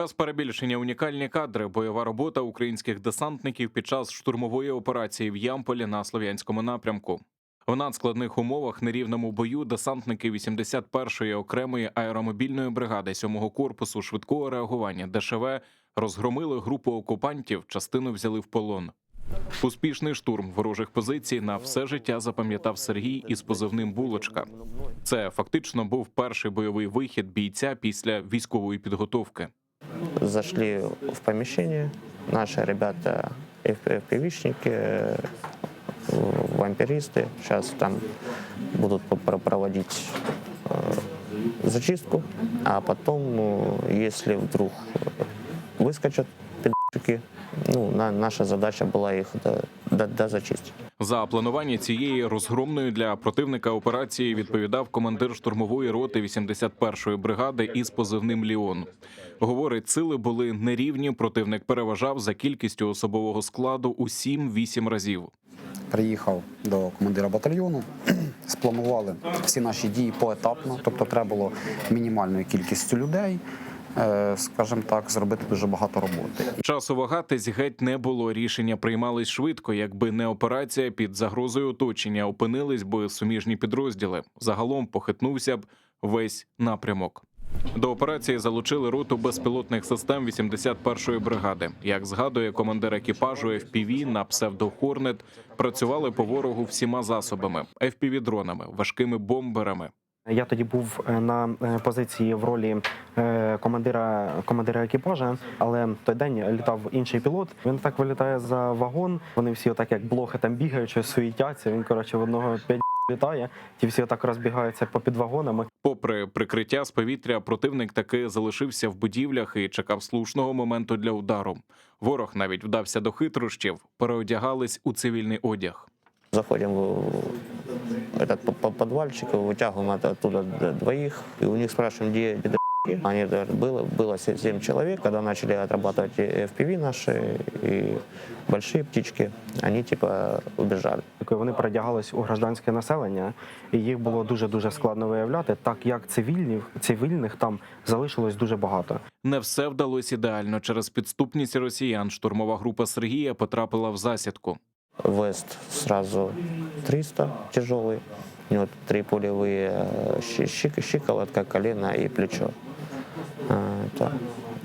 Без перебільшення унікальні кадри, бойова робота українських десантників під час штурмової операції в Ямполі на слов'янському напрямку. У надскладних умовах нерівному бою десантники 81-ї окремої аеромобільної бригади 7-го корпусу швидкого реагування ДШВ розгромили групу окупантів, частину взяли в полон. Успішний штурм ворожих позицій на все життя запам'ятав Сергій із позивним Булочка. Це фактично був перший бойовий вихід бійця після військової підготовки Зашли в помещение, наши ребята FPV-шники, э, вампиристы, сейчас там будут попро- проводить э, зачистку, а потом, э, если вдруг э, выскочат пидорчики, ну, на, наша задача была их до, до, дозачистить. За планування цієї розгромної для противника операції відповідав командир штурмової роти 81-ї бригади із позивним Ліон. Говорить, сили були нерівні. Противник переважав за кількістю особового складу у 7-8 разів. приїхав до командира батальйону, спланували всі наші дії поетапно, тобто треба було мінімальною кількістю людей, скажімо так, зробити дуже багато роботи. Часу вагатись геть не було. Рішення приймались швидко. Якби не операція під загрозою оточення, опинились би суміжні підрозділи. Загалом похитнувся б весь напрямок. До операції залучили роту безпілотних систем 81-ї бригади. Як згадує командир екіпажу FPV на псевдо Хорнет, працювали по ворогу всіма засобами: FPV-дронами, важкими бомберами. Я тоді був е, на е, позиції в ролі е, командира командира екіпажа, але в той день літав інший пілот. Він так вилітає за вагон. Вони всі отак як блохи там бігають, щось суїтяться. Він коротше в одного п'ять літає. Ті всі отак розбігаються по під вагонами. Попри прикриття з повітря, противник таки залишився в будівлях і чекав слушного моменту для удару. Ворог навіть вдався до хитрощів, переодягались у цивільний одяг. Заходим в этот по- по- подвальчик, вытягиваем от- оттуда д- двоих, и у них спрашиваем, где где Они говорят, было, было се- семь человек, когда начали отрабатывать и FPV наши и большие птички, они типа убежали. Коли Вони передягались у гражданське населення, і їх було дуже дуже складно виявляти, так як цивільних цивільних там залишилось дуже багато. Не все вдалося ідеально. Через підступність росіян штурмова група Сергія потрапила в засідку. Вест сразу 300 тяжелый, у него три пулевые э, щи- щик- щиколотка, колено и плечо. А, это,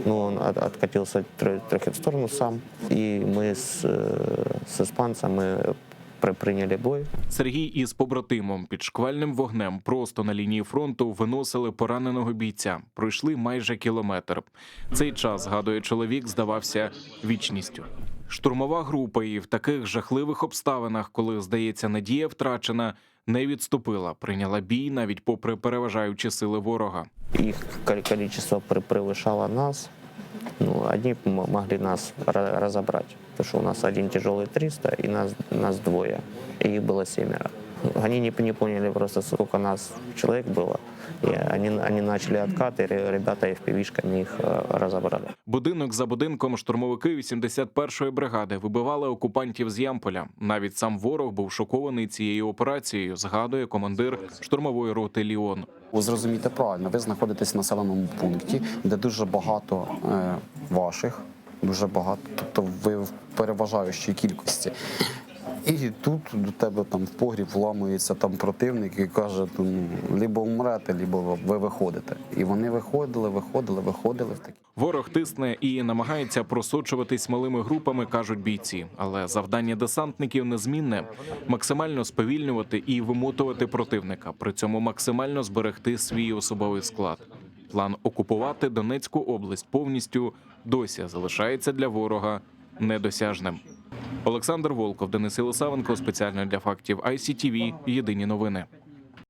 ну, он от- откатился тр- трохи в сторону сам, и мы с, э, с испанцем мы при- приняли бой. Сергій із побратимом під шквальним вогнем просто на лінії фронту виносили пораненого бійця. Пройшли майже кілометр. Цей час, згадує чоловік, здавався вічністю. Штурмова група і в таких жахливих обставинах, коли здається, надія втрачена, не відступила. Прийняла бій навіть попри переважаючі сили ворога. Их кол- количество при- превышало нас. Ну, одни м- могли нас ра- разобрать, потому что у нас один тяжелый 300, и нас, нас двое, и их было семеро. Они не, не поняли просто, сколько нас человек было, и они, они начали откат, и ребята FPV-шками их э, разобрали. Будинок за будинком штурмовики 81-ї бригади вибивали окупантів з Ямполя. Навіть сам ворог був шокований цією операцією. Згадує командир штурмової роти Ліон. Ви зрозумієте правильно, ви знаходитесь в населеному пункті, де дуже багато е, ваших, дуже багато, тобто ви в переважаючій кількості. І тут до тебе там в погріб вламується там противник і каже: ну, либо умрете, либо ви виходите. І вони виходили, виходили, виходили в такі. Ворог тисне і намагається просочуватись малими групами, кажуть бійці. Але завдання десантників незмінне максимально сповільнювати і вимотувати противника, при цьому максимально зберегти свій особовий склад. План окупувати Донецьку область повністю досі залишається для ворога недосяжним. Олександр Волков, Денис Єлисавенко, спеціально для фактів ICTV, Єдині новини.